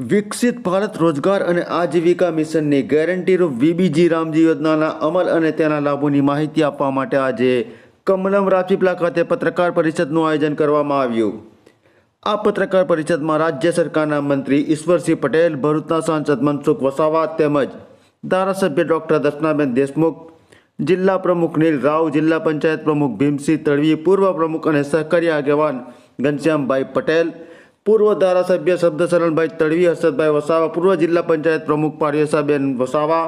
વિકસિત ભારત રોજગાર અને આજીવિકા મિશનની ગેરંટીરૂપ વીબીજી રામજી યોજનાના અમલ અને તેના લાભોની માહિતી આપવા માટે આજે કમલમ રાજપીપલા ખાતે પત્રકાર પરિષદનું આયોજન કરવામાં આવ્યું. આ પત્રકાર પરિષદમાં રાજ્ય સરકારના મંત્રી ઈશ્વરસિંહ પટેલ, ભરૂચના સાંસદ મનસુખ વસાવા તેમજ ધારાસભ્ય ડૉક્ટર દર્શનાબેન દેશમુખ, જિલ્લા પ્રમુખ નીલ રાવ, જિલ્લા પંચાયત પ્રમુખ ભીમસિંહ તડવી પૂર્વ પ્રમુખ અને સહકારી આગેવાન ઘનશ્યામભાઈ પટેલ પૂર્વ ધારાસભ્ય શબ્દશરણભાઈ તડવી, હર્ષદભાઈ વસાવા, પૂર્વ જિલ્લા પંચાયત પ્રમુખ પાર્યસાબેન વસાવા,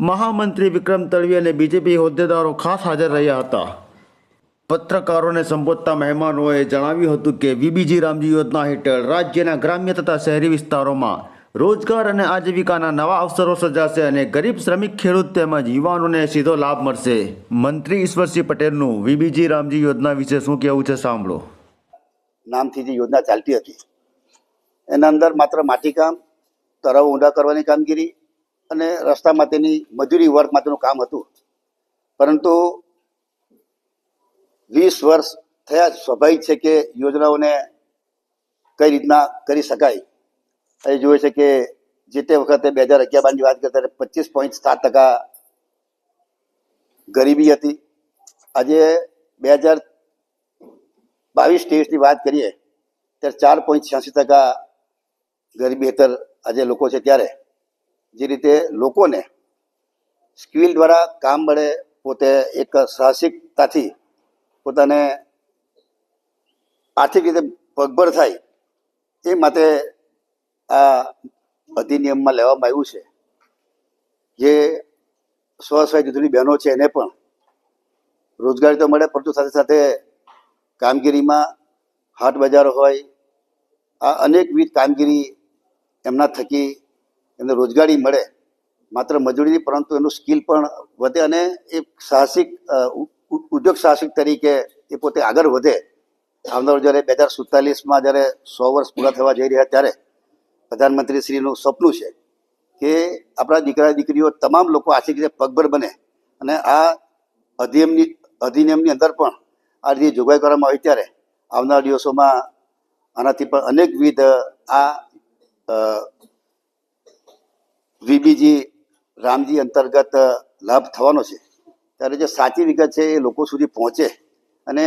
મહામંત્રી વિક્રમ તડવી અને બીજેપી હોદ્દેદારો ખાસ હાજર રહ્યા હતા. પત્રકારોને સંબોધતા મહેમાનોએ જણાવ્યું હતું કે, વીબીજી રામજી યોજના હેઠળ રાજ્યના ગ્રામ્ય તથા શહેરી વિસ્તારોમાં રોજગાર અને આજીવિકાના નવા અવસરો સર્જાશે અને ગરીબ શ્રમિક ખેડૂત તેમજ યુવાનોને સીધો લાભ મળશે. મંત્રી ઈશ્વરસિંહ પટેલનું વીબીજી રામજી યોજના વિશે શું કહેવું છે સાંભળો. નામથી જે યોજના ચાલતી હતી. એના અંદર માત્ર માટીકામ તળાવ ઊંડા કરવાની કામગીરી અને રસ્તા માટેની મજૂરી વર્ક માટેનું કામ હતું. પરંતુ વીસ વર્ષ થયા સ્વાભાવિક છે કે યોજનાઓને કઈ રીતના કરી શકાય. એ જોવે છે કે જે તે વખતે બે હજાર અગિયાર બારની વાત કરતા પચીસ પોઈન્ટ સાત ટકા ગરીબી હતી. આજે બે હજાર બાવીસ ત્રેવીસની વાત કરીએ, ત્યારે ચાર પોઈન્ટ છ્યાસી ટકા ગરીબી હેઠળ આજે લોકો છે ત્યારે. જે રીતે લોકોને સ્કિલ દ્વારા કામ મળે, પોતે એક સાહસિકતાથી પોતાને આર્થિક રીતે પગભર થાય, એ માટે આ અધિનિયમમાં લેવામાં આવ્યું છે. જે સ્વ સહાય જૂથની બહેનો છે એને પણ રોજગારી તો મળે, પરંતુ સાથે સાથે કામગીરીમાં હાટ બજાર હોય, આ અનેકવિધ કામગીરી એમના થકી એમને રોજગારી મળે, માત્ર મજૂરી પરંતુ એનું સ્કિલ પણ વધે અને એ સાહસિક ઉદ્યોગ સાહસિક તરીકે એ પોતે આગળ વધે. આવનાર જ્યારે બે હજાર સુડતાલીસમાં જ્યારે સો વર્ષ પૂરા થવા જઈ રહ્યા ત્યારે પ્રધાનમંત્રી શ્રીનું સપનું છે કે આપણા દીકરા દીકરીઓ તમામ લોકો આર્થિક રીતે પગભર બને અને આ અધિનિયમની અધિનિયમની અંદર પણ આ રીતે જોગવાઈ કરવામાં આવી ત્યારે આવનાર દિવસોમાં આનાથી પણ અનેકવિધ, આ વીબીજી રામજી અંતર્ગત લાભ થવાનો છે. ત્યારે જે સાચી વિગત છે એ લોકો સુધી પહોંચે અને